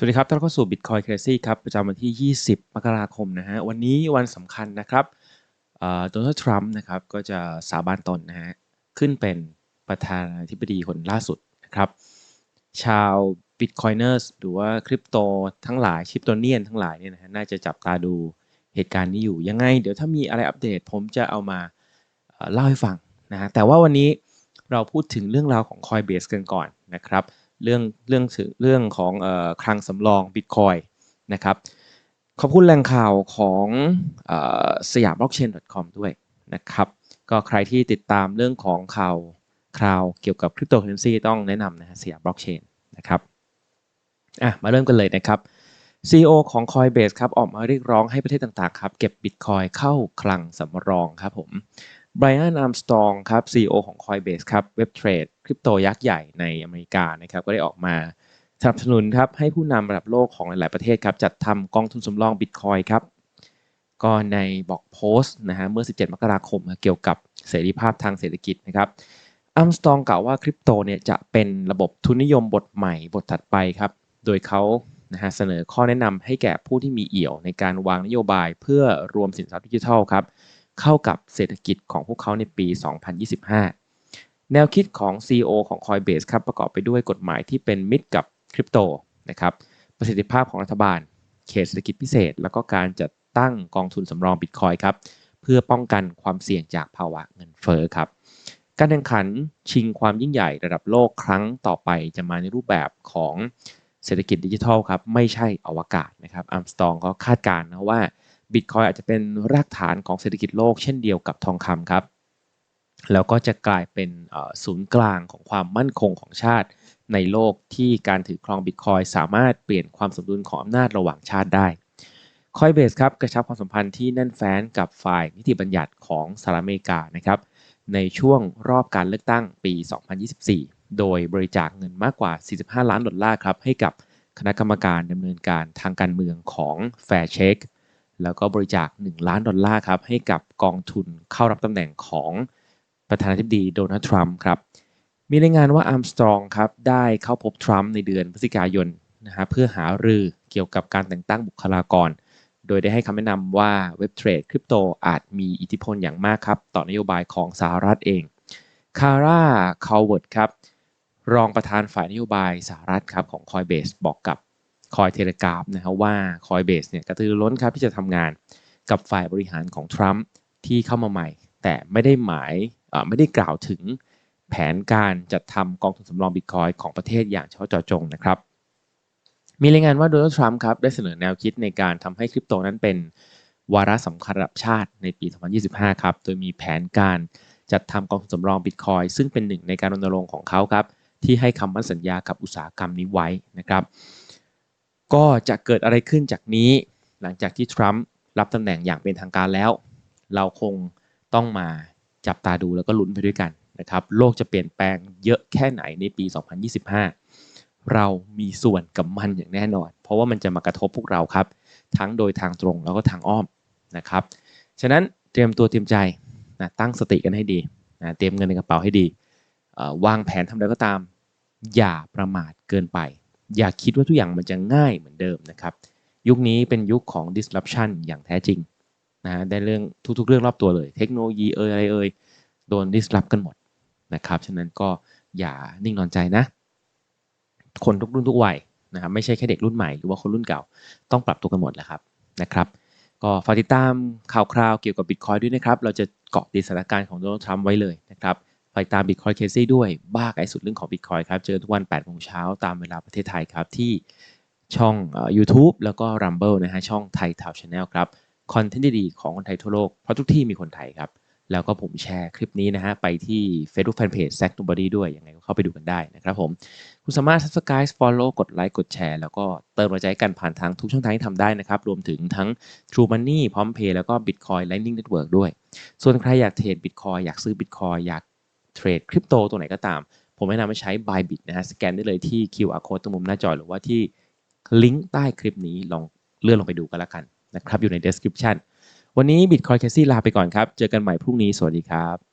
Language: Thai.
สวัสดีครับต้อนรับเข้าสู่ Bitcoin Crazy ครับ ประจำวันที่ 20 มกราคมนะฮะ วันนี้วันสำคัญนะครับโดนัลด์ทรัมป์นะครับ ก็จะสาบานตนนะฮะ ขึ้นเป็นประธานาธิบดีคนล่าสุดนะครับ ชาว Bitcoiners หรือว่าคริปโตทั้งหลายคริปโตเนียนทั้งหลายเนี่ยนะฮะ น่าจะจับตาดูเหตุการณ์นี้อยู่ ยังไง เดี๋ยวถ้ามีอะไรอัปเดตผมจะเอามาเล่าให้ฟังนะฮะ แต่ว่าวันนี้เราพูดถึงเรื่องราวของ Coinbase กันก่อนนะครับ เรื่องเรื่องเรื่องของคลังสำรองบิตคอยนะครับขอบคุณแหล่งข่าวของสยามบล็อกเชน .com ด้วยนะครับก็ใครที่ติดตามเรื่องของข่าวคราวเกี่ยวกับคริปโตเคอเรนซีต้องแนะนำนะฮะสยามบล็อกเชนนะครับอะมาเริ่มกันเลยนะครับ CEO ของ Coinbase ครับออกมาเรียกร้องให้ประเทศต่างๆครับเก็บบิตคอยเข้าคลังสำรองครับผม ไบรอันอาร์มสตองครับ CEO ของ Coinbase ครับเว็บเทรดคริปโตยักษ์ใหญ่ในอเมริกานะครับก็ได้ออกมาสนับสนุนครับให้ผู้นำระดับโลกของหลาย ๆ ประเทศครับจัดทำกองทุนสำรองบิตคอยครับก็ในบอกโพสต์นะฮะเมื่อ 17 มกราคมเกี่ยวกับเสรีภาพทางเศรษฐกิจนะครับอัมสตองกล่าวว่าคริปโตเนี่ยจะเป็นระบบทุนนิยมบทใหม่บทถัดไปครับ โดยเขานะฮะเสนอข้อแนะนำให้แก่ผู้ที่มีเอี่ยวในการวางนโยบายเพื่อรวมสินทรัพย์ดิจิทัลครับ เข้ากับเศรษฐกิจของพวกเขาในปี 2025 แนวคิดของ CEO ของ Coinbase ครับประกอบไปด้วยกฎหมายที่เป็นมิตรกับคริปโตนะครับประสิทธิภาพของรัฐบาล เขตเศรษฐกิจพิเศษ แล้วก็การจัดตั้งกองทุนสำรองบิตคอยครับเพื่อป้องกันความเสี่ยงจากภาวะเงินเฟ้อครับการแข่งขันชิงความยิ่งใหญ่ระดับโลกครั้งต่อไปจะมาในรูปแบบของเศรษฐกิจดิจิทัลครับไม่ใช่อวกาศนะครับอัมสตองก็คาดการณ์นะว่า บิตคอยอาจจะเป็นรากฐานของเศรษฐกิจโลกเช่นเดียวกับทองคำครับ แล้วก็จะกลายเป็นศูนย์กลางของความมั่นคงของชาติ ในโลกที่การถือครองบิตคอยสามารถเปลี่ยนความสมดุลของอำนาจระหว่างชาติได้คอยเบสครับกระชับความสัมพันธ์ที่แน่นแฟ้นกับฝ่ายนิติบัญญัติของสหรัฐอเมริกานะครับในช่วงรอบการเลือกตั้งปี 2024 โดยบริจาคเงินมากกว่า 45 ล้านดอลลาร์ครับให้กับคณะกรรมการดำเนินการทางการเมืองของ Fair Shake แล้วก็บริจาค 1 ล้านดอลลาร์ครับให้กับกองทุนเข้ารับตำแหน่งของประธานาธิบดีโดนัลด์ทรัมป์ครับ มีรายงานว่าอาร์มสตรองครับได้เข้าพบทรัมป์ในเดือนพฤศจิกายนนะฮะเพื่อหารือเกี่ยวกับการแต่งตั้งบุคลากร โดยได้ให้คำแนะนำว่าเว็บเทรดคริปโตอาจมีอิทธิพลอย่างมากครับต่อนโยบายของสหรัฐเองคาร่าคาวเวิร์ดครับรองประธานฝ่ายนโยบายสหรัฐครับของ Coinbase บอกกับ คอยเทเลกราฟนะครับว่าคอยเบสเนี่ยกระตือร้นครับที่จะทำงานกับฝ่ายบริหารของทรัมป์ที่เข้ามาใหม่ แต่ไม่ได้หมายไม่ได้กล่าวถึงแผนการจัดทำกองทุนสำรองบิตคอยของประเทศอย่างเฉพาะเจาะจงนะครับมีรายงานว่าโดนัลด์ทรัมป์ครับได้เสนอแนวคิดในการทำให้คริปโตนั้นเป็นวาระสำคัญระดับชาติในปี 2025 ครับ โดยมีแผนการจัดทำกองทุนสำรองบิตคอยซึ่งเป็นหนึ่งในการรณรงค์ของเขาครับ ที่ให้คำมั่นสัญญากับอุตสาหกรรมนี้ไว้นะครับ ก็จะเกิดอะไรขึ้นจากนี้ หลังจากที่ทรัมป์รับตำแหน่งอย่างเป็นทางการแล้ว เราคงต้องมาจับตาดูแล้วก็ลุ้นไปด้วยกันนะครับ โลกจะเปลี่ยนแปลงเยอะแค่ไหนในปี 2025 เรามีส่วนกับมันอย่างแน่นอน เพราะว่ามันจะมากระทบพวกเราครับ ทั้งโดยทางตรงแล้วก็ทางอ้อมนะครับ ฉะนั้นเตรียมตัวเตรียมใจนะตั้งสติกันให้ดีนะเตรียมเงินในกระเป๋าให้ดี วางแผนทำอะไรก็ตาม อย่าประมาทเกินไป อย่าคิดว่าทุกอย่างมันจะง่ายเหมือนเดิมนะครับ ยุคนี้เป็นยุคของ disruption อย่างแท้จริงนะได้เรื่องทุกๆเรื่องรอบตัวเลย เทคโนโลยีเอ่ยอะไรเอ่ยโดน disrupt กันหมดนะครับ ฉะนั้นก็อย่านิ่งนอนใจนะ คนทุกรุ่นทุกวัยนะครับไม่ใช่แค่เด็กรุ่นใหม่หรือว่าคนรุ่นเก่าต้องปรับตัวกันหมดแหละครับนะครับ ก็ฝากติดตามข่าวคราวเกี่ยวกับบิตคอยด้วยนะครับ เราจะเกาะติดสถานการณ์ของโดนัลด์ทรัมป์ไว้เลยนะครับ ไปตาม Bitcoin c a s e ด้วยบ้าไกลสุดเรื่องของ Bitcoin ครับ เจอทุกวัน8โมงเช้าตามเวลาประเทศไทยครับ ที่ช่อง YouTube แล้วก็ Rumble นะฮะช่องไทยทาวชาแนลครับคอนเทนต์ดีๆของคนไทยทั่วโลก เพราะทุกที่มีคนไทยครับ แล้วก็ผมแชร์คลิปนี้นะฮะ ไปที่ Facebook Fanpage Zack Nobody ด้วย ยังไงก็เข้าไปดูกันได้นะครับผม คุณสามารถ Subscribe Follow กดไลค์กดแชร์ แล้วก็เติมกำลังใจกันผ่านทางทุกช่องทางที่ทำได้นะครับ รวมถึงทั้ง True Money พร้อมเพย์แล้วก็ Bitcoin Lightning Network ด้วย ส่วนใครอยากเทรด Bitcoin อยากซื้อ Bitcoin อยาก เทรดคริปโตตัวไหนก็ตาม ผมแนะนำให้ใช้ Bybit นะฮะสแกนได้เลยที่ QR code ตรงมุมหน้าจอหรือว่าที่ลิงก์ใต้คลิปนี้ลองเลื่อนลงไปดูกันละกันนะครับอยู่ใน description วันนี้ Bitcoin Casey ลาไปก่อนครับ เจอกันใหม่พรุ่งนี้ สวัสดีครับ